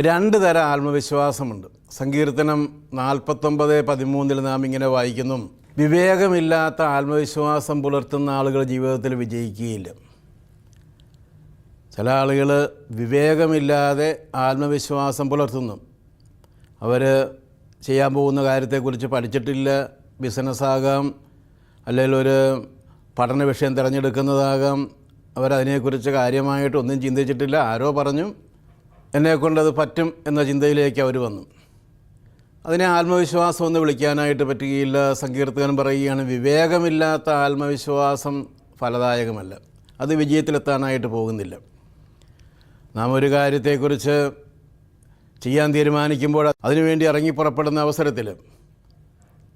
രണ്ട് തരം ആത്മവിശ്വാസമുണ്ട്. സങ്കീർത്തനം നാൽപ്പത്തൊമ്പത് പതിമൂന്നിൽ നാം ഇങ്ങനെ വായിക്കുന്നു. വിവേകമില്ലാത്ത ആത്മവിശ്വാസം പുലർത്തുന്ന ആളുകൾ ജീവിതത്തിൽ വിജയിക്കുകയില്ല. ചില ആളുകൾ വിവേകമില്ലാതെ ആത്മവിശ്വാസം പുലർത്തുന്നു. അവർ ചെയ്യാൻ പോകുന്ന കാര്യത്തെക്കുറിച്ച് പഠിച്ചിട്ടില്ല ബിസിനസ്സാകാം അല്ലെങ്കിൽ ഒരു പഠന വിഷയം തിരഞ്ഞെടുക്കുന്നതാകാം. അവരതിനെക്കുറിച്ച് കാര്യമായിട്ട് ഒന്നും ചിന്തിച്ചിട്ടില്ല. ആരോ പറഞ്ഞു എന്നെക്കൊണ്ടത് പറ്റും എന്ന ചിന്തയിലേക്ക് അവർ വന്നു. അതിനെ ആത്മവിശ്വാസം എന്ന് വിളിക്കാനായിട്ട് പറ്റുകയില്ല. സങ്കീർത്തകൻ പറയുകയാണ് വിവേകമില്ലാത്ത ആത്മവിശ്വാസം ഫലദായകമല്ല. അത് വിജയത്തിലെത്താനായിട്ട് പോകുന്നില്ല. നാം ഒരു കാര്യത്തെക്കുറിച്ച് ചെയ്യാൻ തീരുമാനിക്കുമ്പോൾ അതിനുവേണ്ടി ഇറങ്ങി പുറപ്പെടുന്ന അവസരത്തിൽ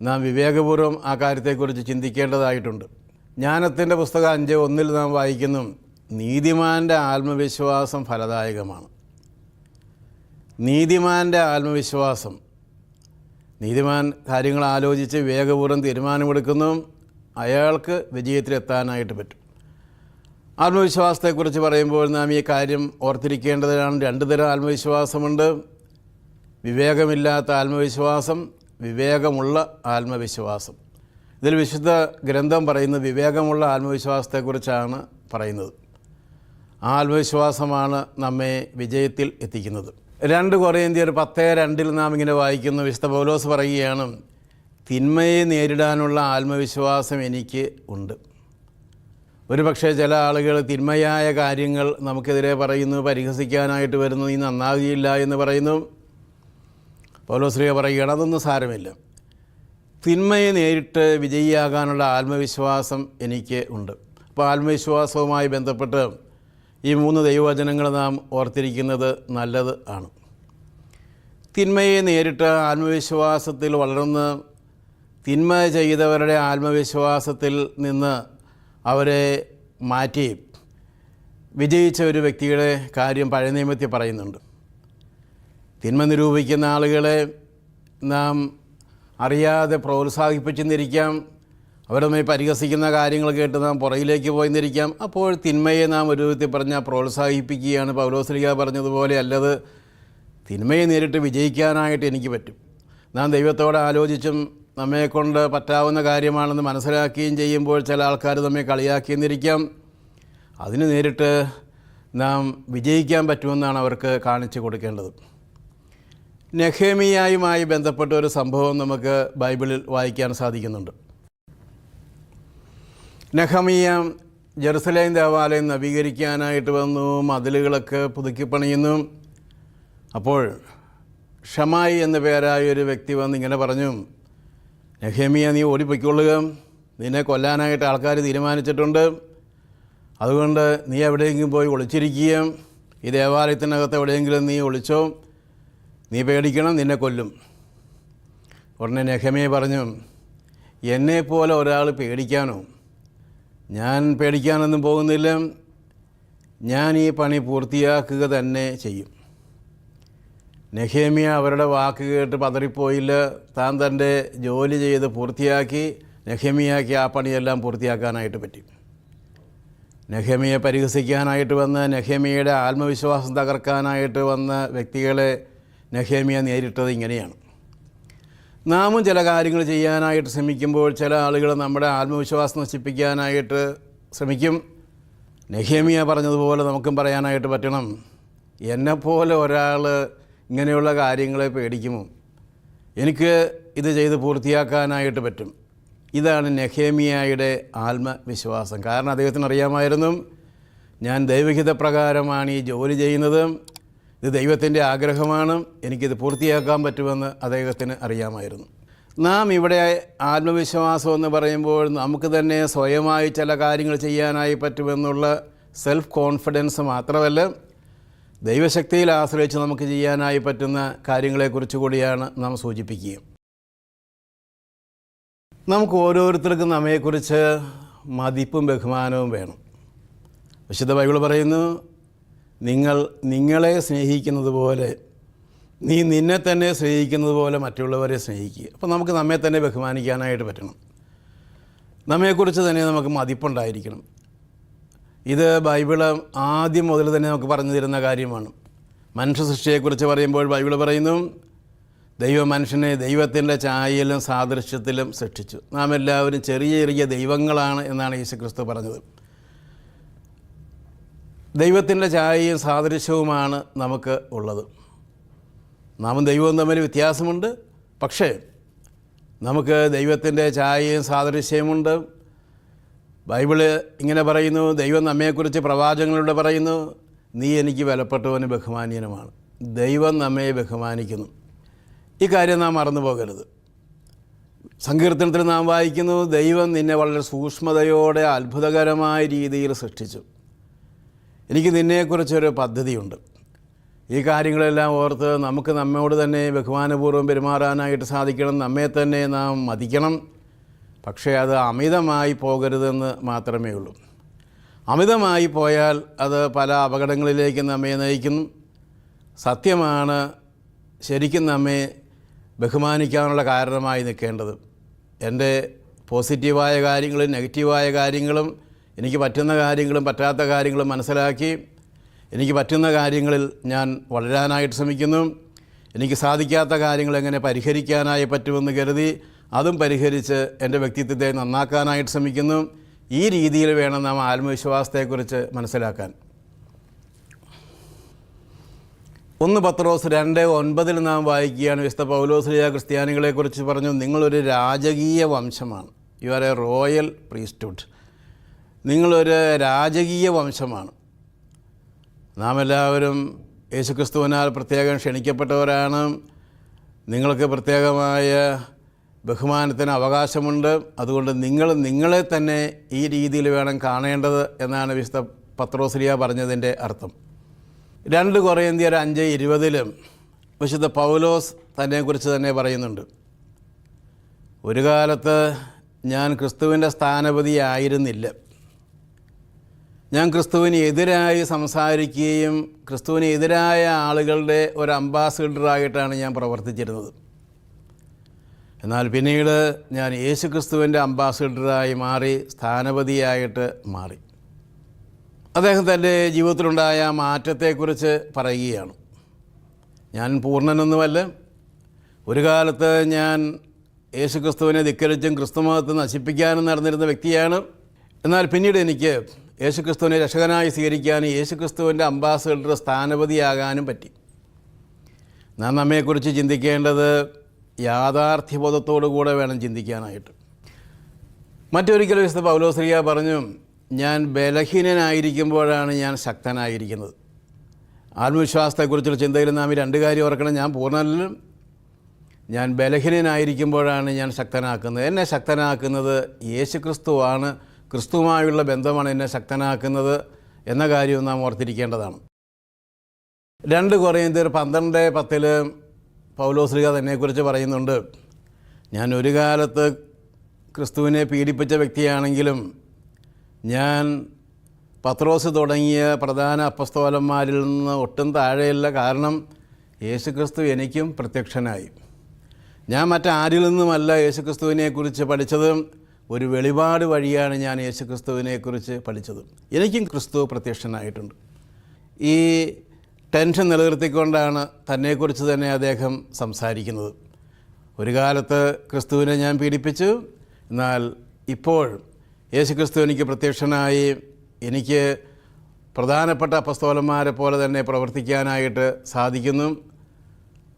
നാം വിവേകപൂർവം ആ കാര്യത്തെക്കുറിച്ച് ചിന്തിക്കേണ്ടതായിട്ടുണ്ട്. ജ്ഞാനത്തിന്റെ പുസ്തകം അഞ്ച് ഒന്നിൽ നാം വായിക്കുന്നു. നീതിമാന്റെ ആത്മവിശ്വാസം ഫലദായകമാണ്. നീതിമാന്റെ ആത്മവിശ്വാസം. നീതിമാൻ കാര്യങ്ങൾ ആലോചിച്ച് വിവേകപൂർവം തീരുമാനമെടുക്കുന്നു. അയാൾക്ക് വിജയത്തിലെത്താനായിട്ട് പറ്റും. ആത്മവിശ്വാസത്തെക്കുറിച്ച് പറയുമ്പോൾ നാം ഈ കാര്യം ഓർത്തിരിക്കേണ്ടതിനാണ് രണ്ട് തരം ആത്മവിശ്വാസമുണ്ട്. വിവേകമില്ലാത്ത ആത്മവിശ്വാസം വിവേകമുള്ള ആത്മവിശ്വാസം. ഇതിൽ വിശുദ്ധ ഗ്രന്ഥം പറയുന്നത് വിവേകമുള്ള ആത്മവിശ്വാസത്തെക്കുറിച്ചാണ് പറയുന്നത്. ആ ആത്മവിശ്വാസമാണ് നമ്മെ വിജയത്തിൽ എത്തിക്കുന്നത്. രണ്ട് കൊറിയന്ത്യർ പത്തേ രണ്ടിൽ നാം ഇങ്ങനെ വായിക്കുന്നു. വിശുദ്ധ പൗലോസ് പറയുകയാണ് തിന്മയെ നേരിടാനുള്ള ആത്മവിശ്വാസം എനിക്ക് ഉണ്ട്. ഒരു പക്ഷേ ചില ആളുകൾ തിന്മയായ കാര്യങ്ങൾ നമുക്കെതിരെ പറയുന്നു പരിഹസിക്കാനായിട്ട് വരുന്നു നീ നന്നാകുകയില്ല എന്ന് പറയുന്നു. പൗലോശ്രീയ പറയുകയാണ് അതൊന്നും സാരമില്ല. തിന്മയെ നേരിട്ട് വിജയിയാകാനുള്ള ആത്മവിശ്വാസം എനിക്ക് ഉണ്ട്. അപ്പോൾ ആത്മവിശ്വാസവുമായി ബന്ധപ്പെട്ട് ഈ മൂന്ന് ദൈവവചനങ്ങൾ നാം ഓർത്തിരിക്കുന്നത് നല്ലത് ആണ്. തിന്മയെ നേരിട്ട് ആത്മവിശ്വാസത്തിൽ വളർന്ന് തിന്മ ചെയ്തവരുടെ ആത്മവിശ്വാസത്തിൽ നിന്ന് അവരെ മാറ്റി വിജയിച്ച ഒരു വ്യക്തിയുടെ കാര്യം പഴയ നിയമത്തിൽ പറയുന്നുണ്ട്. തിന്മ നിരൂപിക്കുന്ന ആളുകളെ നാം അറിയാതെ പ്രോത്സാഹിപ്പിച്ചെന്നിരിക്കാം അവരുമായി പരിഹസിക്കുന്ന കാര്യങ്ങൾ കേട്ട് നാം പുറകിലേക്ക് പോയെന്നിരിക്കാം. അപ്പോൾ തിന്മയെ നാം ഒരു വിധത്തിൽ പറഞ്ഞാൽ പ്രോത്സാഹിപ്പിക്കുകയാണ് പൗലോസ്ലിക പറഞ്ഞതുപോലെ അല്ലത് തിന്മയെ നേരിട്ട് വിജയിക്കാനായിട്ട് എനിക്ക് പറ്റും. നാം ദൈവത്തോട് ആലോചിച്ചും നമ്മെക്കൊണ്ട് പറ്റാവുന്ന കാര്യമാണെന്ന് മനസ്സിലാക്കുകയും ചെയ്യുമ്പോൾ ചില ആൾക്കാർ നമ്മെ കളിയാക്കിയെന്നിരിക്കാം അതിന് നേരിട്ട് നാം വിജയിക്കാൻ പറ്റുമെന്നാണ് അവർക്ക് കാണിച്ചു കൊടുക്കേണ്ടത്. നെഹേമിയായുമായി ബന്ധപ്പെട്ട ഒരു സംഭവം നമുക്ക് ബൈബിളിൽ വായിക്കാൻ സാധിക്കുന്നുണ്ട്. നെഹമിയ ജെറുസലേം ദേവാലയം നവീകരിക്കാനായിട്ട് വന്നു മതിലുകളൊക്കെ പുതുക്കി പണിയുന്നു. അപ്പോൾ ഷമായി എന്ന പേരായ ഒരു വ്യക്തി വന്ന് ഇങ്ങനെ പറഞ്ഞു നെഹമിയ നീ ഓടിപ്പൊയ്ക്കൊള്ളുക. നിന്നെ കൊല്ലാനായിട്ട് ആൾക്കാർ തീരുമാനിച്ചിട്ടുണ്ട്. അതുകൊണ്ട് നീ എവിടെയെങ്കിലും പോയി ഒളിച്ചിരിക്കുക. ഈ ദേവാലയത്തിനകത്ത് എവിടെയെങ്കിലും നീ ഒളിച്ചോ. നീ പേടിക്കണം നിന്നെ കൊല്ലും. ഉടനെ നെഹമിയെ പറഞ്ഞു എന്നെപ്പോലെ ഒരാൾ പേടിക്കാനോ? ഞാൻ പേടിക്കാനൊന്നും പോകുന്നില്ല. ഞാൻ ഈ പണി പൂർത്തിയാക്കുക തന്നെ ചെയ്യും. നെഹേമിയ അവരുടെ വാക്ക് കേട്ട് പതറിപ്പോയില്ല. താൻ തന്റെ ജോലി ചെയ്ത് പൂർത്തിയാക്കി നെഹേമിയാക്കി ആ പണിയെല്ലാം പൂർത്തിയാക്കാനായിട്ട് പറ്റി. നെഹേമിയെ പരിഹസിക്കാനായിട്ട് വന്ന് നെഹേമിയയുടെ ആത്മവിശ്വാസം തകർക്കാനായിട്ട് വന്ന വ്യക്തികളെ നെഹേമിയ നേരിട്ടത് ഇങ്ങനെയാണ്. നാമും ചില കാര്യങ്ങൾ ചെയ്യാനായിട്ട് ശ്രമിക്കുമ്പോൾ ചില ആളുകൾ നമ്മുടെ ആത്മവിശ്വാസം നശിപ്പിക്കാനായിട്ട് ശ്രമിക്കും. നെഹേമിയ പറഞ്ഞതുപോലെ നമുക്കും പറയാനായിട്ട് പറ്റണം. എന്നെപ്പോലെ ഒരാൾ ഇങ്ങനെയുള്ള കാര്യങ്ങളെ പേടിക്കുമോ? എനിക്ക് ഇത് ചെയ്ത് പൂർത്തിയാക്കാനായിട്ട് പറ്റും. ഇതാണ് നെഹേമിയായുടെ ആത്മവിശ്വാസം. കാരണം അദ്ദേഹത്തിന് അറിയാമായിരുന്നു ഞാൻ ദൈവഹിത പ്രകാരമാണ് ഈ ജോലി ചെയ്യുന്നത്. ഇത് ദൈവത്തിന്റെ ആഗ്രഹമാണ്. എനിക്കിത് പൂർത്തിയാക്കാൻ പറ്റുമെന്ന് അദ്ദേഹത്തിന് അറിയാമായിരുന്നു. നാം ഇവിടെ ആത്മവിശ്വാസം എന്ന് പറയുമ്പോൾ നമുക്ക് തന്നെ സ്വയമായി ചില കാര്യങ്ങൾ ചെയ്യാനായി പറ്റുമെന്നുള്ള സെൽഫ് കോൺഫിഡൻസ് മാത്രമല്ല ദൈവശക്തിയിൽ ആശ്രയിച്ച് നമുക്ക് ചെയ്യാനായി പറ്റുന്ന കാര്യങ്ങളെക്കുറിച്ച് കൂടിയാണ് നാം സൂചിപ്പിക്കുക. നമുക്ക് ഓരോരുത്തർക്കും നമ്മയെക്കുറിച്ച് മതിപ്പും ബഹുമാനവും വേണം. വിശുദ്ധ ബൈബിൾ പറയുന്നു നിങ്ങൾ നിങ്ങളെ സ്നേഹിക്കുന്നത് പോലെ നീ നിന്നെ തന്നെ സ്നേഹിക്കുന്നത് പോലെ മറ്റുള്ളവരെ സ്നേഹിക്കുക. അപ്പോൾ നമുക്ക് നമ്മെ തന്നെ ബഹുമാനിക്കാനായിട്ട് പറ്റണം. നമ്മെക്കുറിച്ച് തന്നെ നമുക്ക് മതിപ്പുണ്ടായിരിക്കണം. ഇത് ബൈബിൾ ആദ്യം മുതൽ തന്നെ നമുക്ക് പറഞ്ഞു തരുന്ന കാര്യമാണ്. മനുഷ്യ സൃഷ്ടിയെക്കുറിച്ച് പറയുമ്പോൾ ബൈബിൾ പറയുന്നു ദൈവ മനുഷ്യനെ ദൈവത്തിന്റെ ചായയിലും സാദൃശ്യത്തിലും സൃഷ്ടിച്ചു. നാം എല്ലാവരും ചെറിയ ചെറിയ ദൈവങ്ങളാണ് എന്നാണ് യേശുക്രിസ്തു പറഞ്ഞത്. ദൈവത്തിന്റെ ഛായയും സാദൃശ്യവുമാണ് നമുക്ക് ഉള്ളത്. നാമും ദൈവവും തമ്മിൽ വ്യത്യാസമുണ്ട്. പക്ഷേ നമുക്ക് ദൈവത്തിന്റെ ഛായയും സാദൃശ്യവുമുണ്ട്. ബൈബിൾ ഇങ്ങനെ പറയുന്നു ദൈവം നമ്മയെക്കുറിച്ച് പ്രവാചകങ്ങളിലൂടെ പറയുന്നു നീ എനിക്ക് വിലപ്പെട്ടവന് ബഹുമാനീയനുമാണ്. ദൈവം നമ്മയെ ബഹുമാനിക്കുന്നു. ഈ കാര്യം നാം മറന്നു പോകരുത്. സങ്കീർത്തനത്തിൽ നാം വായിക്കുന്നു ദൈവം നിന്നെ വളരെ സൂക്ഷ്മതയോടെ അത്ഭുതകരമായ രീതിയിൽ സൃഷ്ടിച്ചു. എനിക്ക് നിന്നെക്കുറിച്ചൊരു പദ്ധതിയുണ്ട്. ഈ കാര്യങ്ങളെല്ലാം ഓർത്ത് നമുക്ക് നമ്മോട് തന്നെ ബഹുമാനപൂർവം പെരുമാറാനായിട്ട് സാധിക്കണം. നമ്മെ തന്നെ നാം മതിക്കണം. പക്ഷേ അത് അമിതമായി പോകരുതെന്ന് മാത്രമേ ഉള്ളൂ. അമിതമായി പോയാൽ അത് പല അപകടങ്ങളിലേക്ക് നമ്മെ നയിക്കുന്നു. സത്യമാണ് ശരിക്കും നമ്മെ ബഹുമാനിക്കാനുള്ള കാരണമായി നിൽക്കേണ്ടത്. എന്റെ പോസിറ്റീവായ കാര്യങ്ങളും നെഗറ്റീവായ കാര്യങ്ങളും എനിക്ക് പറ്റുന്ന കാര്യങ്ങളും പറ്റാത്ത കാര്യങ്ങളും മനസ്സിലാക്കി എനിക്ക് പറ്റുന്ന കാര്യങ്ങളിൽ ഞാൻ വളരാനായിട്ട് ശ്രമിക്കുന്നു എനിക്ക് സാധിക്കാത്ത കാര്യങ്ങൾ എങ്ങനെ പരിഹരിക്കാനായി പറ്റുമെന്ന് കരുതി അതും പരിഹരിച്ച് എന്റെ വ്യക്തിത്വത്തെ നന്നാക്കാനായിട്ട് ശ്രമിക്കുന്നു. ഈ രീതിയിൽ വേണം നാം ആത്മവിശ്വാസത്തെക്കുറിച്ച് മനസ്സിലാക്കാൻ. ഒന്ന് പത്രോസ് രണ്ട് ഒൻപതിൽ നാം വായിക്കുകയാണ്. വിശുദ്ധ പൗലോസ്ലിയ ക്രിസ്ത്യാനികളെക്കുറിച്ച് പറഞ്ഞു നിങ്ങളൊരു രാജകീയ വംശമാണ്. You are a royal priesthood നിങ്ങളൊരു രാജകീയ വംശമാണ്. നാം എല്ലാവരും യേശുക്രിസ്തുവിനാൽ പ്രത്യേകം ക്ഷണിക്കപ്പെട്ടവരാണ്. നിങ്ങൾക്ക് പ്രത്യേകമായ ബഹുമാനത്തിന് അവകാശമുണ്ട്. അതുകൊണ്ട് നിങ്ങൾ നിങ്ങളെ തന്നെ ഈ രീതിയിൽ വേണം കാണേണ്ടത് എന്നാണ് വിശുദ്ധ പത്രോസ്ലിയ പറഞ്ഞതിന്റെ അർത്ഥം. രണ്ട് കുറേന്ത്യർ അഞ്ച് ഇരുപതിലും വിശുദ്ധ പൗലോസ് തന്നെക്കുറിച്ച് തന്നെ പറയുന്നുണ്ട്. ഒരു കാലത്ത് ഞാൻ ക്രിസ്തുവിന്റെ സ്ഥാനപതിയായിരുന്നില്ല ഞാൻ ക്രിസ്തുവിന് എതിരായി സംസാരിക്കുകയും ക്രിസ്തുവിന് എതിരായ ആളുകളുടെ ഒരു അംബാസിഡറായിട്ടാണ് ഞാൻ പ്രവർത്തിച്ചിരുന്നത്. എന്നാൽ പിന്നീട് ഞാൻ യേശു ക്രിസ്തുവിന്റെ അംബാസിഡറായി മാറി സ്ഥാനപതിയായിട്ട് മാറി. അദ്ദേഹം തന്റെ ജീവിതത്തിലുണ്ടായ മാറ്റത്തെക്കുറിച്ച് പറയുകയാണ്. ഞാൻ പൂർണനൊന്നുമല്ല. ഒരു കാലത്ത് ഞാൻ യേശുക്രിസ്തുവിനെ ധിക്കരിച്ചും ക്രിസ്തുമതത്തെ നശിപ്പിക്കാനും നടന്നിരുന്ന വ്യക്തിയാണ്. എന്നാൽ പിന്നീട് എനിക്ക് യേശുക്രിസ്തുവിനെ രക്ഷകനായി സ്വീകരിക്കാനും യേശുക്രിസ്തുവിന്റെ അംബാസഡറുടെ സ്ഥാനപതിയാകാനും പറ്റി. നാം നമ്മെക്കുറിച്ച് ചിന്തിക്കേണ്ടത് യാഥാർത്ഥ്യബോധത്തോടു കൂടെ വേണം ചിന്തിക്കാനായിട്ട്. മറ്റൊരിക്കലും വിശുദ്ധ പൗലോശ്രീയ പറഞ്ഞു ഞാൻ ബലഹീനനായിരിക്കുമ്പോഴാണ് ഞാൻ ശക്തനായിരിക്കുന്നത്. ആത്മവിശ്വാസത്തെക്കുറിച്ചുള്ള ചിന്തയിൽ നാം ഈ രണ്ട് കാര്യം ഓർക്കണം. ഞാൻ പൂർണനും ഞാൻ ബലഹീനനായിരിക്കുമ്പോഴാണ് ഞാൻ ശക്തനാക്കുന്നത്. എന്നെ ശക്തനാക്കുന്നത് യേശുക്രിസ്തുവാണ്. ക്രിസ്തുവുമായുള്ള ബന്ധമാണ് എന്നെ ശക്തനാക്കുന്നത് എന്ന കാര്യവും നാം ഓർത്തിരിക്കേണ്ടതാണ്. രണ്ട് കുറേന്ത്യർ പന്ത്രണ്ട് പത്തിൽ പൗലോസ്ലിക തന്നെക്കുറിച്ച് പറയുന്നുണ്ട്. ഞാൻ ഒരു കാലത്ത് ക്രിസ്തുവിനെ പീഡിപ്പിച്ച വ്യക്തിയാണെങ്കിലും ഞാൻ പത്രോസ് തുടങ്ങിയ പ്രധാന അപ്പസ്തോലന്മാരിൽ നിന്ന് ഒട്ടും താഴെയല്ല കാരണം യേശുക്രിസ്തു എനിക്കും പ്രത്യക്ഷനായി. ഞാൻ മറ്റാരിൽ നിന്നുമല്ല യേശുക്രിസ്തുവിനെക്കുറിച്ച് പഠിച്ചത്. ഒരു വെളിപാട് വഴിയാണ് ഞാൻ യേശുക്രിസ്തുവിനെക്കുറിച്ച് പഠിച്ചത്. എനിക്കും ക്രിസ്തു പ്രത്യക്ഷനായിട്ടുണ്ട്. ഈ ടെൻഷൻ നിലനിർത്തിക്കൊണ്ടാണ് തന്നെക്കുറിച്ച് തന്നെ അദ്ദേഹം സംസാരിക്കുന്നത്. ഒരു കാലത്ത് ക്രിസ്തുവിനെ ഞാൻ പീഡിപ്പിച്ചു. എന്നാൽ ഇപ്പോൾ യേശു ക്രിസ്തു എനിക്ക് പ്രത്യക്ഷനായി. എനിക്ക് പ്രധാനപ്പെട്ട അപ്പസ്തോലന്മാരെ പോലെ തന്നെ പ്രവർത്തിക്കാനായിട്ട് സാധിക്കുന്നു.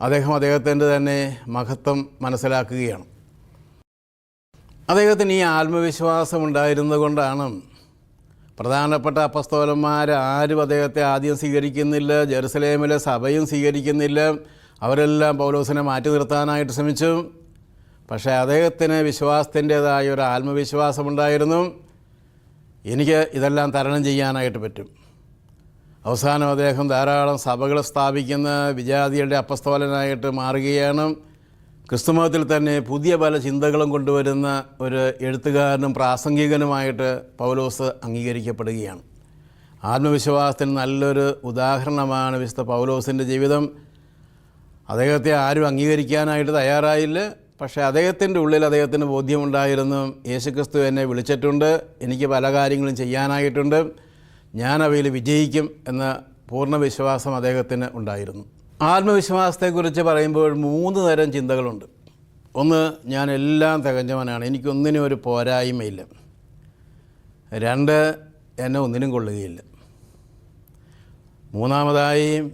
അദ്ദേഹം അദ്ദേഹത്തിന്റെ തന്നെ മഹത്വം മനസ്സിലാക്കുകയാണ്. അദ്ദേഹത്തിന് ഈ ആത്മവിശ്വാസം ഉണ്ടായിരുന്നതുകൊണ്ടാണ് പ്രധാനപ്പെട്ട അപ്പസ്തോലന്മാർ ആരും അദ്ദേഹത്തെ ആദ്യം സ്വീകരിക്കുന്നില്ല ജെറുസലേമിലെ സഭയും സ്വീകരിക്കുന്നില്ല. അവരെല്ലാം പൗലോസിനെ മാറ്റി നിർത്താനായിട്ട് ശ്രമിച്ചു. പക്ഷേ അദ്ദേഹത്തിന് വിശ്വാസത്തിന്റേതായ ഒരു ആത്മവിശ്വാസമുണ്ടായിരുന്നു എനിക്ക് ഇതെല്ലാം തരണം ചെയ്യാനായിട്ട് പറ്റും. അവസാനം അദ്ദേഹം ധാരാളം സഭകൾ സ്ഥാപിക്കുന്ന വിജാതിയുടെ അപ്പസ്തോലനായിട്ട് മാറുകയാണ്. ക്രിസ്തുമതത്തിൽ തന്നെ പുതിയ പല ചിന്തകളും കൊണ്ടുവരുന്ന ഒരു എഴുത്തുകാരനും പ്രാസംഗികനുമായിട്ട് പൗലോസ് അംഗീകരിക്കപ്പെടുകയാണ്. ആത്മവിശ്വാസത്തിന് നല്ലൊരു ഉദാഹരണമാണ് വിശുദ്ധ പൗലോസിന്റെ ജീവിതം. അദ്ദേഹത്തെ ആരും അംഗീകരിക്കാനായിട്ട് തയ്യാറായില്ല പക്ഷേ അദ്ദേഹത്തിന്റെ ഉള്ളിൽ അദ്ദേഹത്തിന് ബോധ്യമുണ്ടായിരുന്നു. യേശുക്രിസ്തു എന്നെ വിളിച്ചിട്ടുണ്ട് എനിക്ക് പല കാര്യങ്ങളും ചെയ്യാനായിട്ടുണ്ട് ഞാൻ അവയിൽ വിജയിക്കും എന്ന പൂർണ വിശ്വാസം അദ്ദേഹത്തിന് ഉണ്ടായിരുന്നു. ആത്മവിശ്വാസത്തെക്കുറിച്ച് പറയുമ്പോൾ മൂന്ന് തരം ചിന്തകളുണ്ട്. ഒന്ന് ഞാൻ എല്ലാം തികഞ്ഞവനാണ്. എനിക്കൊന്നിനും ഒരു പോരായ്മയില്ല. രണ്ട് എന്നെ ഒന്നിനും കൊള്ളുകയില്ല. മൂന്നാമതായി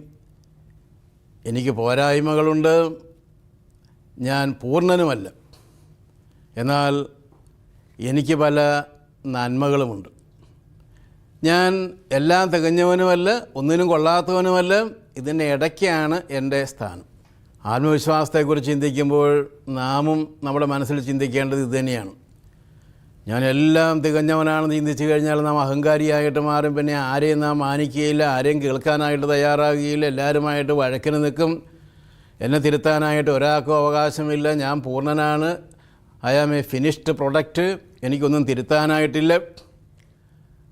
എനിക്ക് പോരായ്മകളുണ്ട്. ഞാൻ പൂർണനുമല്ല. എന്നാൽ എനിക്ക് പല നന്മകളുമുണ്ട്. ഞാൻ എല്ലാം തികഞ്ഞവനുമല്ല ഒന്നിനും കൊള്ളാത്തവനുമല്ല ഇതിന്റെ ഇടയ്ക്കാണ് എന്റെ സ്ഥാനം. ആത്മവിശ്വാസത്തെക്കുറിച്ച് ചിന്തിക്കുമ്പോൾ നാമും നമ്മുടെ മനസ്സിൽ ചിന്തിക്കേണ്ടത് ഇത് തന്നെയാണ്. ഞാൻ എല്ലാം തികഞ്ഞവനാണെന്ന് ചിന്തിച്ചു കഴിഞ്ഞാൽ നാം അഹങ്കാരിയായിട്ട് മാറും. പിന്നെ ആരെയും നാം മാനിക്കുകയില്ല ആരെയും കേൾക്കാനായിട്ട് തയ്യാറാകുകയില്ല എല്ലാവരുമായിട്ട് വഴക്കിന് നിൽക്കും. എന്നെ തിരുത്താനായിട്ട് ഒരാൾക്കും അവകാശമില്ല. ഞാൻ പൂർണനാണ്. I am a finished product എനിക്കൊന്നും തിരുത്താനായിട്ടില്ല.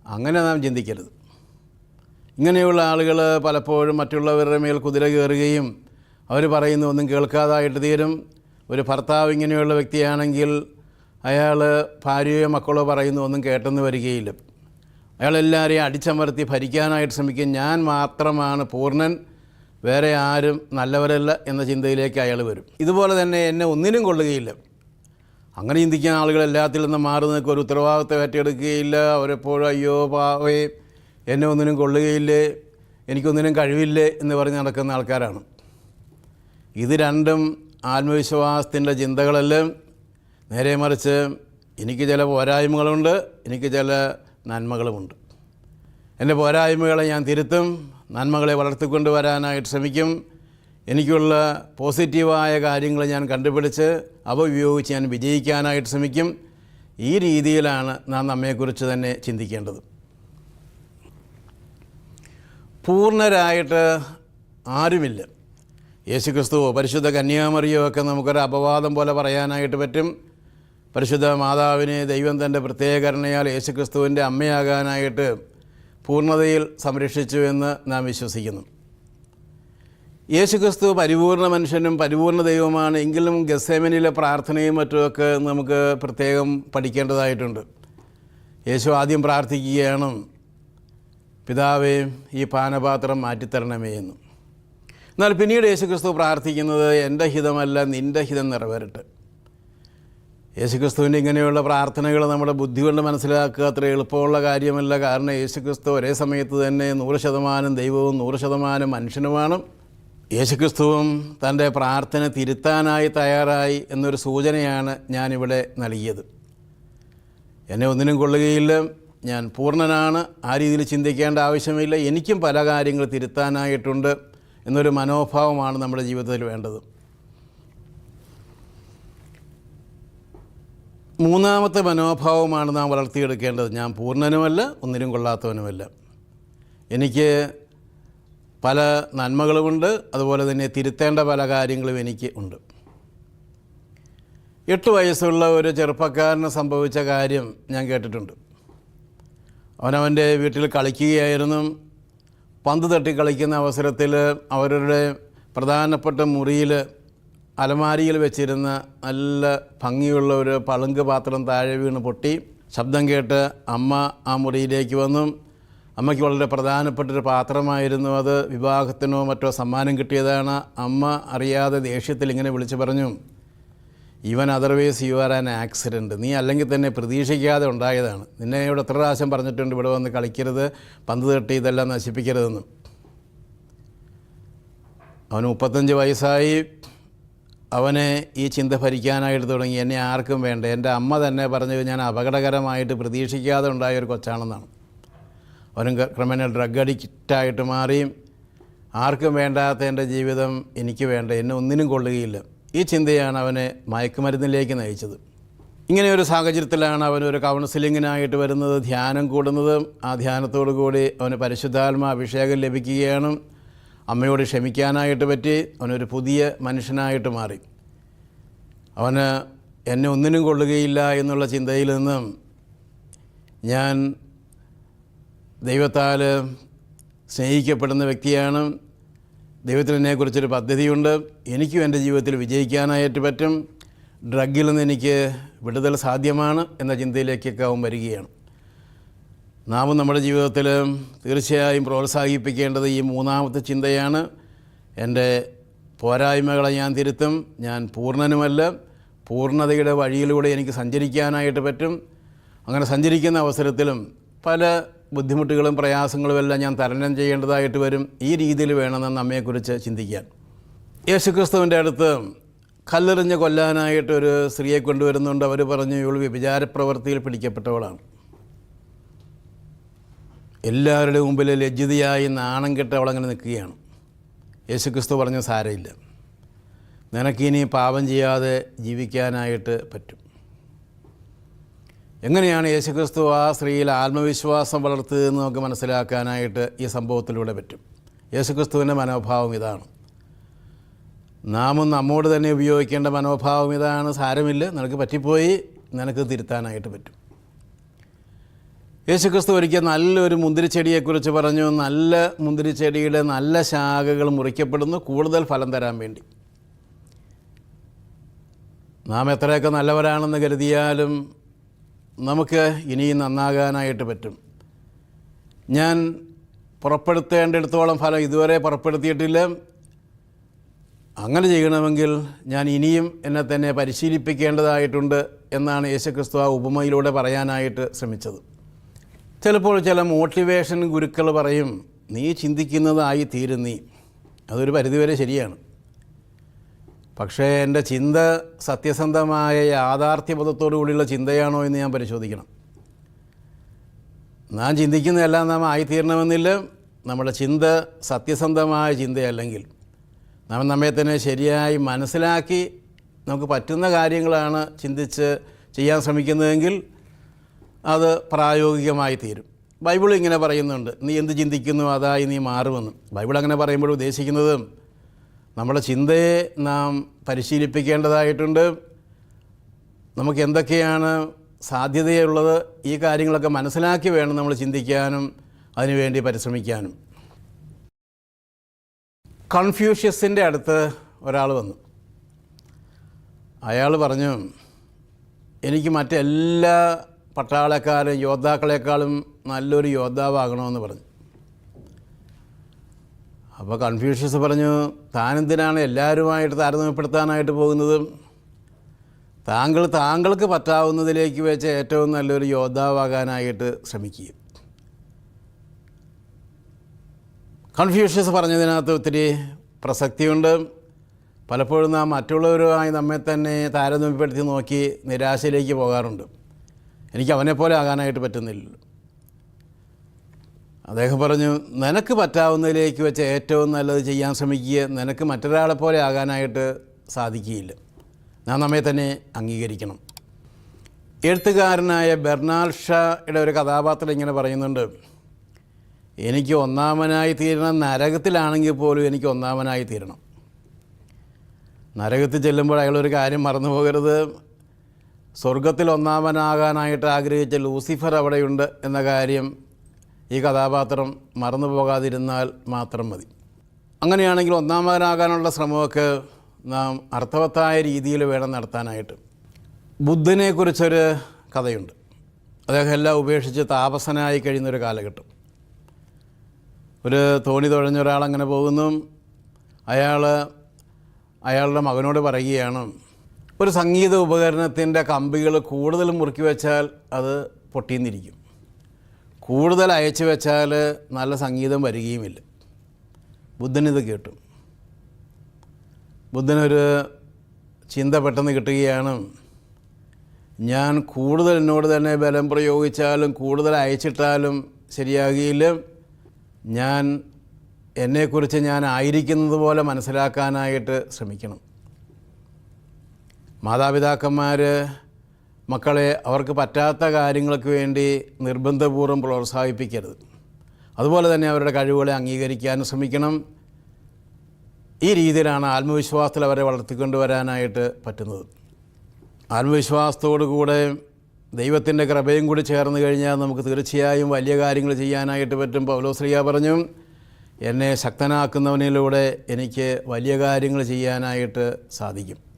അങ്ങനെ നാം ചിന്തിക്കരുത്. ഇങ്ങനെയുള്ള ആളുകൾ പലപ്പോഴും മറ്റുള്ളവരുടെ മേൽ കുതിര കയറുകയും അവർ പറയുന്ന ഒന്നും കേൾക്കാതായിട്ട് തീരും. ഒരു ഭർത്താവ് ഇങ്ങനെയുള്ള വ്യക്തിയാണെങ്കിൽ അയാൾ ഭാര്യയോ മക്കളോ പറയുന്ന ഒന്നും കേട്ടെന്ന് വരികയില്ല. അയാളെല്ലാവരെയും അടിച്ചമർത്തി ഭരിക്കാനായിട്ട് ശ്രമിക്കും. ഞാൻ മാത്രമാണ് പൂർണൻ. വേറെ ആരും നല്ലവരല്ല എന്ന ചിന്തയിലേക്ക് അയാൾ വരും. ഇതുപോലെ തന്നെ എന്നെ ഒന്നിനും കൊള്ളുകയില്ല. അങ്ങനെ ചിന്തിക്കുന്ന ആളുകൾ എല്ലാത്തിൽ നിന്നും മാറി നിൽക്കുക ഒരു ഉത്തരവാദിത്വം ഏറ്റെടുക്കുകയില്ല. അവരെപ്പോഴും അയ്യോ പാവേ എന്നെ ഒന്നിനും കൊള്ളുകയില്ലേ എനിക്കൊന്നിനും കഴിവില്ലേ എന്ന് പറഞ്ഞ് നടക്കുന്ന ആൾക്കാരാണ്. ഇത് രണ്ടും ആത്മവിശ്വാസത്തിന്റെ ചിന്തകളെല്ലാം. നേരെ മറിച്ച് എനിക്ക് ചില പോരായ്മകളുണ്ട് എനിക്ക് ചില നന്മകളുമുണ്ട്. എന്റെ പോരായ്മകളെ ഞാൻ തിരുത്തും നന്മകളെ വളർത്തിക്കൊണ്ട് വരാനായിട്ട് ശ്രമിക്കും. എനിക്കുള്ള പോസിറ്റീവായ കാര്യങ്ങൾ ഞാൻ കണ്ടുപിടിച്ച് അവ ഉപയോഗിച്ച് ഞാൻ വിജയിക്കാനായിട്ട് ശ്രമിക്കും. ഈ രീതിയിലാണ് നാം നമ്മയെക്കുറിച്ച് തന്നെ ചിന്തിക്കേണ്ടത്. പൂർണരായിട്ട് ആരുമില്ല. യേശു യേശുക്രിസ്തുവോ പരിശുദ്ധ കന്യാമറിയോ ഒക്കെ നമുക്കൊരു അപവാദം പോലെ പറയാനായിട്ട് പറ്റും. പരിശുദ്ധ മാതാവിനെ ദൈവം തന്റെ പ്രത്യേകരണയാൽ യേശുക്രിസ്തുവിന്റെ അമ്മയാകാനായിട്ട് പൂർണതയിൽ സംരക്ഷിച്ചു എന്ന് നാം വിശ്വസിക്കുന്നു. യേശുക്രിസ്തു പരിപൂർണ മനുഷ്യനും പരിപൂർണ ദൈവമാണ് എങ്കിലും ഗസേമനിലെ പ്രാർത്ഥനയും മറ്റുമൊക്കെ നമുക്ക് പ്രത്യേകം പഠിക്കേണ്ടതായിട്ടുണ്ട്. യേശു ആദ്യം പ്രാർത്ഥിക്കുകയാണ്. പിതാവേ ഈ പാനപാത്രം മാറ്റിത്തരണമേ എന്നും. എന്നാൽ പിന്നീട് യേശുക്രിസ്തു പ്രാർത്ഥിക്കുന്നത് എന്റെ ഹിതമല്ല നിന്റെ ഹിതം നിറവേറട്ടെ. യേശുക്രിസ്തുവിന്റെ ഇങ്ങനെയുള്ള പ്രാർത്ഥനകൾ നമ്മുടെ ബുദ്ധി കൊണ്ട് മനസ്സിലാക്കുക അത്ര എളുപ്പമുള്ള കാര്യമല്ല. കാരണം യേശുക്രിസ്തു ഒരേ സമയത്ത് തന്നെ നൂറ് ശതമാനം ദൈവവും നൂറ് ശതമാനം മനുഷ്യനുമാണ്. യേശുക്രിസ്തുവും തന്റെ പ്രാർത്ഥന തിരുത്താനായി തയ്യാറായി എന്നൊരു സൂചനയാണ് ഞാനിവിടെ നൽകിയത്. എന്നെ ഒന്നിനും കൊള്ളുകയില്ല. ഞാൻ പൂർണനാണ്. ആ രീതിയിൽ ചിന്തിക്കേണ്ട ആവശ്യമില്ല. എനിക്കും പല കാര്യങ്ങൾ തിരുത്താനായിട്ടുണ്ട് എന്നൊരു മനോഭാവമാണ് നമ്മുടെ ജീവിതത്തിൽ വേണ്ടത്. മൂന്നാമത്തെ മനോഭാവമാണ് നാം വളർത്തിയെടുക്കേണ്ടത്. ഞാൻ പൂർണനുമല്ല ഒന്നിനും കൊള്ളാത്തവനുമല്ല. എനിക്ക് പല നന്മകളുമുണ്ട്. അതുപോലെ തന്നെ തിരുത്തേണ്ട പല കാര്യങ്ങളും എനിക്ക് ഉണ്ട്. എട്ട് വയസ്സുള്ള ഒരു ചെറുപ്പക്കാരന് സംഭവിച്ച കാര്യം ഞാൻ കേട്ടിട്ടുണ്ട്. അവനവന്റെ വീട്ടിൽ കളിക്കുകയായിരുന്നു. പന്ത് തട്ടി കളിക്കുന്ന അവസരത്തിൽ അവരുടെ പ്രധാനപ്പെട്ട മുറിയിൽ അലമാരിയിൽ വെച്ചിരുന്ന നല്ല ഭംഗിയുള്ള ഒരു പളുങ്ക് പാത്രം താഴെ വീണ് പൊട്ടി. ശബ്ദം കേട്ട് അമ്മ ആ മുറിയിലേക്ക് വന്നു. അമ്മയ്ക്ക് വളരെ പ്രധാനപ്പെട്ടൊരു പാത്രമായിരുന്നു അത്. വിവാഹത്തിനോ മറ്റോ സമ്മാനം കിട്ടിയതാണ്. അമ്മ അറിയാതെ ദേഷ്യത്തിൽ ഇങ്ങനെ വിളിച്ചു പറഞ്ഞു. Even otherwise you are an accident നീ അല്ലെങ്കിൽ തന്നെ പ്രതീക്ഷിക്കാതെ ഉണ്ടായതാണ്. നിന്നെ ഇവിടെ എത്ര പ്രാവശ്യം പറഞ്ഞിട്ടുണ്ട് ഇവിടെ വന്ന് കളിക്കരുത് പന്ത് തട്ടി ഇതെല്ലാം നശിപ്പിക്കരുതെന്ന്. അവന് മുപ്പത്തഞ്ച് വയസ്സായി. അവനെ ഈ ചിന്ത ഭരിക്കാനായിട്ട് തുടങ്ങി. എന്നെ ആർക്കും വേണ്ട. എന്റെ അമ്മ തന്നെ പറഞ്ഞത് ഞാൻ അപകടകരമായിട്ട് പ്രതീക്ഷിക്കാതെ ഉണ്ടായ ഒരു കൊച്ചാണെന്നാണ്. അവനും ക്രമേണ ഡ്രഗ് അഡിക്റ്റായിട്ട് മാറി. ആർക്കും വേണ്ടാത്ത എന്റെ ജീവിതം എനിക്ക് വേണ്ട. എന്നെ ഒന്നിനും കൊള്ളുകയില്ല. ഈ ചിന്തയാണ് അവനെ മയക്കുമരുന്നിലേക്ക് നയിച്ചത്. ഇങ്ങനെ ഒരു സാഹചര്യത്തിലാണ് അവൻ ഒരു കൗൺസിലിങ്ങിനായിട്ട് വരുന്നത് ധ്യാനം കൂടുന്നത്. ആ ധ്യാനത്തോടു കൂടി അവന് പരിശുദ്ധാത്മ അഭിഷേകം ലഭിക്കുകയാണ്. അമ്മയോട് ക്ഷമിക്കാനായിട്ട് പറ്റി അവനൊരു പുതിയ മനുഷ്യനായിട്ട് മാറി. അവന് എന്നെ ഒന്നിനും കൊള്ളുകയില്ല എന്നുള്ള ചിന്തയിൽ നിന്നും ഞാൻ ദൈവത്താൽ സ്നേഹിക്കപ്പെടുന്ന വ്യക്തിയാണ്. ദൈവത്തിന് എന്നെക്കുറിച്ചൊരു പദ്ധതിയുണ്ട്. എനിക്കും എന്റെ ജീവിതത്തിൽ വിജയിക്കാനായിട്ട് പറ്റും. ഡ്രഗിൽ നിന്ന് എനിക്ക് വിടുതൽ സാധ്യമാണ് എന്ന ചിന്തയിലേക്കൊക്കെ അവൻ വരികയാണ്. നാമും നമ്മുടെ ജീവിതത്തിൽ തീർച്ചയായും പ്രോത്സാഹിപ്പിക്കേണ്ടത് ഈ മൂന്നാമത്തെ ചിന്തയാണ്. എന്റെ പോരായ്മകളെ ഞാൻ തിരുത്തും. ഞാൻ പൂർണനുമല്ല. പൂർണതയുടെ വഴിയിലൂടെ എനിക്ക് സഞ്ചരിക്കാനായിട്ട് പറ്റും. അങ്ങനെ സഞ്ചരിക്കുന്ന അവസരത്തിലും പല ബുദ്ധിമുട്ടുകളും പ്രയാസങ്ങളും എല്ലാം ഞാൻ തരണം ചെയ്യേണ്ടതായിട്ട് വരും. ഈ രീതിയിൽ വേണമെന്ന് നമ്മയെക്കുറിച്ച് ചിന്തിക്കാൻ. യേശുക്രിസ്തുവിന്റെ അടുത്ത് കല്ലെറിഞ്ഞ് കൊല്ലാനായിട്ട് ഒരു സ്ത്രീയെ കൊണ്ടുവരുന്നുണ്ട്. അവർ പറഞ്ഞു ഇവൾ വ്യഭിചാരപ്രവൃത്തിയിൽ പിടിക്കപ്പെട്ടവളാണ്. എല്ലാവരുടെ മുമ്പിൽ ലജ്ജിതയായി നാണം കെട്ട് അവളങ്ങനെ നിൽക്കുകയാണ്. യേശുക്രിസ്തു പറഞ്ഞ സാരമില്ല. നിനക്കിനി പാപം ചെയ്യാതെ ജീവിക്കാനായിട്ട് പറ്റും. എങ്ങനെയാണ് യേശുക്രിസ്തു ആ സ്ത്രീയിൽ ആത്മവിശ്വാസം വളർത്തിയതെന്ന് നമുക്ക് മനസ്സിലാക്കാനായിട്ട് ഈ സംഭവത്തിലൂടെ പറ്റും? യേശുക്രിസ്തുവിന്റെ മനോഭാവം ഇതാണ്. നാമും നമ്മോട് തന്നെ ഉപയോഗിക്കേണ്ട മനോഭാവം ഇതാണ്. സാരമില്ല. നിനക്ക് പറ്റിപ്പോയി. നിനക്ക് തിരുത്താനായിട്ട് പറ്റും. യേശുക്രിസ്തു ഒരിക്കൽ നല്ലൊരു മുന്തിരിച്ചെടിയെക്കുറിച്ച് പറഞ്ഞു. നല്ല മുന്തിരിച്ചെടിയുടെ നല്ല ശാഖകൾ മുറിക്കപ്പെടുന്നു. കൂടുതൽ ഫലം തരാൻ വേണ്ടി. നാം എത്രയൊക്കെ നല്ലവരാണെന്ന് കരുതിയാലും നമുക്ക് ഇനിയും നന്നാകാനായിട്ട് പറ്റും. ഞാൻ പുറപ്പെടുത്തേണ്ടിടത്തോളം ഫലം ഇതുവരെ പുറപ്പെടുത്തിയിട്ടില്ല. അങ്ങനെ ചെയ്യണമെങ്കിൽ ഞാൻ ഇനിയും എന്നെ തന്നെ പരിശീലിപ്പിക്കേണ്ടതായിട്ടുണ്ട് എന്നാണ് യേശുക്രിസ്തു ആ ഉപമയിലൂടെ പറയാനായിട്ട് ശ്രമിച്ചത്. ചിലപ്പോൾ ചില മോട്ടിവേഷൻ ഗുരുക്കൾ പറയും നീ ചിന്തിക്കുന്നതായി തീരുന്നീ. അതൊരു പരിധിവരെ ശരിയാണ്. പക്ഷേ എന്റെ ചിന്ത സത്യസന്ധമായ യാഥാർത്ഥ്യബോധത്തോടു കൂടിയുള്ള ചിന്തയാണോ എന്ന് ഞാൻ പരിശോധിക്കണം. നാം ചിന്തിക്കുന്നതെല്ലാം നാം ആയിത്തീരണമെന്നില്ല. നമ്മുടെ ചിന്ത സത്യസന്ധമായ ചിന്തയല്ലെങ്കിൽ നാം നമ്മെ തന്നെ ശരിയായി മനസ്സിലാക്കി നമുക്ക് പറ്റുന്ന കാര്യങ്ങളാണ് ചിന്തിച്ച് ചെയ്യാൻ ശ്രമിക്കുന്നതെങ്കിൽ അത് പ്രായോഗികമായി തീരും. ബൈബിൾ ഇങ്ങനെ പറയുന്നുണ്ട്. നീ എന്ത് ചിന്തിക്കുന്നു? അതായി നീ മാറുമെന്ന്. ബൈബിൾ അങ്ങനെ പറയുമ്പോൾ ഉദ്ദേശിക്കുന്നത് നമ്മുടെ ചിന്തയെ നാം പരിശീലിപ്പിക്കേണ്ടതായിട്ടുണ്ട്. നമുക്ക് എന്തൊക്കെയാണ് സാധ്യതയുള്ളത് ഈ കാര്യങ്ങളൊക്കെ മനസ്സിലാക്കി വേണം നമ്മൾ ചിന്തിക്കാനും അതിനുവേണ്ടി പരിശ്രമിക്കാനും. കൺഫ്യൂഷ്യസിന്റെ അടുത്ത് ഒരാൾ വന്നു. അയാൾ പറഞ്ഞു എനിക്ക് മറ്റെല്ലാ പട്ടാളക്കാരും യോദ്ധാക്കളെക്കാളും നല്ലൊരു യോദ്ധാവാകണമെന്ന് പറഞ്ഞു. അപ്പോൾ കൺഫ്യൂഷ്യസ് പറഞ്ഞു താനെന്തിനാണ് എല്ലാവരുമായിട്ട് താരതമ്യപ്പെടുത്താനായിട്ട് പോകുന്നത്? താങ്കൾ താങ്കൾക്ക് പറ്റാവുന്നതിലേക്ക് വെച്ച് ഏറ്റവും നല്ലൊരു യോദ്ധാവാകാനായിട്ട് ശ്രമിക്കുക കൺഫ്യൂഷ്യസ് പറഞ്ഞതിനകത്ത് ഒത്തിരി പ്രസക്തിയുണ്ട്. പലപ്പോഴും നാം മറ്റുള്ളവരുമായി നമ്മെ തന്നെ താരതമ്യപ്പെടുത്തി നോക്കി നിരാശയിലേക്ക് പോകാറുണ്ട്. എനിക്ക് അവനെപ്പോലെ ആകാനായിട്ട് പറ്റുന്നില്ലല്ലോ അദ്ദേഹം പറഞ്ഞു നിനക്ക് പറ്റാവുന്നതിലേക്ക് വെച്ച് ഏറ്റവും നല്ലത് ചെയ്യാൻ ശ്രമിക്കുക. നിനക്ക് മറ്റൊരാളെ പോലെ ആകാനായിട്ട് സാധിക്കുകയില്ല. ഞാൻ നമ്മെ തന്നെ അംഗീകരിക്കണം. എഴുത്തുകാരനായ ബെർണാൾ ഷായുടെ ഒരു കഥാപാത്രം ഇങ്ങനെ പറയുന്നുണ്ട് എനിക്ക് ഒന്നാമനായി തീരണം നരകത്തിലാണെങ്കിൽ പോലും എനിക്ക് ഒന്നാമനായി തീരണം. നരകത്തിൽ ചെല്ലുമ്പോൾ അയാളൊരു കാര്യം മറന്നു പോകരുത്. സ്വർഗത്തിൽ ഒന്നാമനാകാനായിട്ട് ആഗ്രഹിച്ച ലൂസിഫർ അവിടെയുണ്ട് എന്ന കാര്യം ഈ കഥാപാത്രം മറന്നു പോകാതിരുന്നാൽ മാത്രം മതി. അങ്ങനെയാണെങ്കിൽ ഒന്നാമകനാകാനുള്ള ശ്രമമൊക്കെ നാം അർത്ഥവത്തായ രീതിയിൽ വേണം നടത്താനായിട്ട്. ബുദ്ധനെക്കുറിച്ചൊരു കഥയുണ്ട്. അദ്ദേഹം എല്ലാം ഉപേക്ഷിച്ച് താപസനായി കഴിയുന്നൊരു കാലഘട്ടം. ഒരു തോണി തുഴഞ്ഞ ഒരാളങ്ങനെ പോകുന്നു. അയാൾ അയാളുടെ മകനോട് പറയുകയാണ് ഒരു സംഗീത ഉപകരണത്തിന്റെ കമ്പികൾ കൂടുതൽ മുറുക്കി വെച്ചാൽ അത് പൊട്ടിയെന്നിരിക്കും കൂടുതൽ അയച്ചു വെച്ചാൽ നല്ല സംഗീതം വരികയുമില്ല. ബുദ്ധനിത് കേട്ടു. ബുദ്ധനൊരു ചിന്ത പെട്ടെന്ന് കിട്ടുകയാണ്. ഞാൻ കൂടുതൽ എന്നോട് തന്നെ ബലം പ്രയോഗിച്ചാലും കൂടുതൽ അയച്ചിട്ടാലും ശരിയാകിയില്ല. ഞാൻ എന്നെക്കുറിച്ച് ഞാൻ ആയിരിക്കുന്നത് പോലെ മനസ്സിലാക്കാനായിട്ട് ശ്രമിക്കണം. മാതാപിതാക്കന്മാർ മക്കളെ അവർക്ക് പറ്റാത്ത കാര്യങ്ങൾക്ക് വേണ്ടി നിർബന്ധപൂർവം പ്രോത്സാഹിപ്പിക്കരുത്. അതുപോലെ തന്നെ അവരുടെ കഴിവുകളെ അംഗീകരിക്കാനും ശ്രമിക്കണം. ഈ രീതിയിലാണ് ആത്മവിശ്വാസത്തിൽ അവരെ വളർത്തിക്കൊണ്ടുവരാനായിട്ട് പറ്റുന്നത്. ആത്മവിശ്വാസത്തോടു കൂടെ ദൈവത്തിന്റെ കൃപയും കൂടി ചേർന്ന് കഴിഞ്ഞാൽ നമുക്ക് തീർച്ചയായും വലിയ കാര്യങ്ങൾ ചെയ്യാനായിട്ട് പറ്റും പൗലോശ്രീയ പറഞ്ഞു. എന്നെ ശക്തനാക്കുന്നവനിലൂടെ എനിക്ക് വലിയ കാര്യങ്ങൾ ചെയ്യാനായിട്ട് സാധിക്കും.